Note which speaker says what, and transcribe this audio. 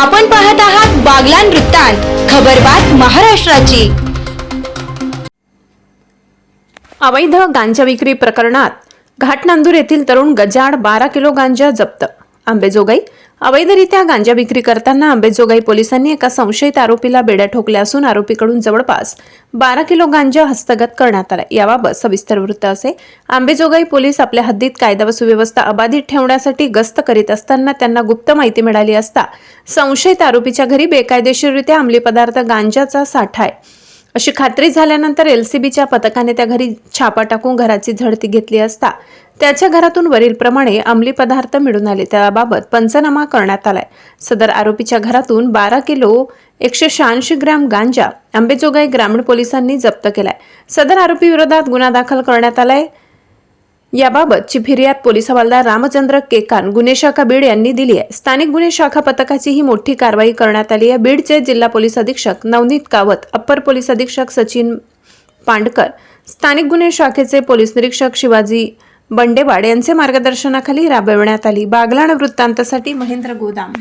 Speaker 1: आपण पाहत आहात बागलान वृत्तांत खबरबात महाराष्ट्राची.
Speaker 2: अवैध गांजा विक्री प्रकरणात घाटनांदूर येथील तरुण गजाड बारा किलो गांजा जप्त आंबेजोगाई. अवैधरित्या गांजा विक्री करताना आंबेजोगाई पोलिसांनी एका संशयित आरोपीला बेड्या ठोकल्या असून आरोपीकडून जवळपास बारा किलो गांजा हस्तगत करण्यात आला. याबाबत सविस्तर वृत्त असे. आंबेजोगाई पोलीस आपल्या हद्दीत कायदा व सुव्यवस्था अबाधित ठेवण्यासाठी गस्त करीत असताना त्यांना गुप्त माहिती मिळाली असता संशयित आरोपीच्या घरी बेकायदेशीररित्या अंमली पदार्थ गांजाचा साठा आहे. अशी खात्री झाल्यानंतर एल सी बीच्या पथकाने त्या घरी छापा टाकून घराची झडती घेतली असता त्याच्या घरातून वरीलप्रमाणे अंमली पदार्थ मिळून आले. त्याबाबत पंचनामा करण्यात आलाय. सदर आरोपीच्या घरातून बारा किलो एकशे शहाऐंशी ग्रॅम गांजा आंबेजोगाई ग्रामीण पोलिसांनी जप्त केलाय. सदर आरोपी विरोधात गुन्हा दाखल करण्यात आलाय. याबाबतची फिर्याद पोलीस हवालदार रामचंद्र केकान गुन्हे शाखा बीड यांनी दिली आहे. स्थानिक गुन्हे शाखा पथकाची ही मोठी कारवाई करण्यात आली आहे. बीडचे जिल्हा पोलीस अधीक्षक नवनीत कावत अप्पर पोलीस अधीक्षक सचिन पांडकर स्थानिक गुन्हे शाखेचे पोलीस निरीक्षक शिवाजी बंडेवाड यांचे मार्गदर्शनाखाली राबविण्यात आली. बागलाण वृत्तांतासाठी महेंद्र गोदाम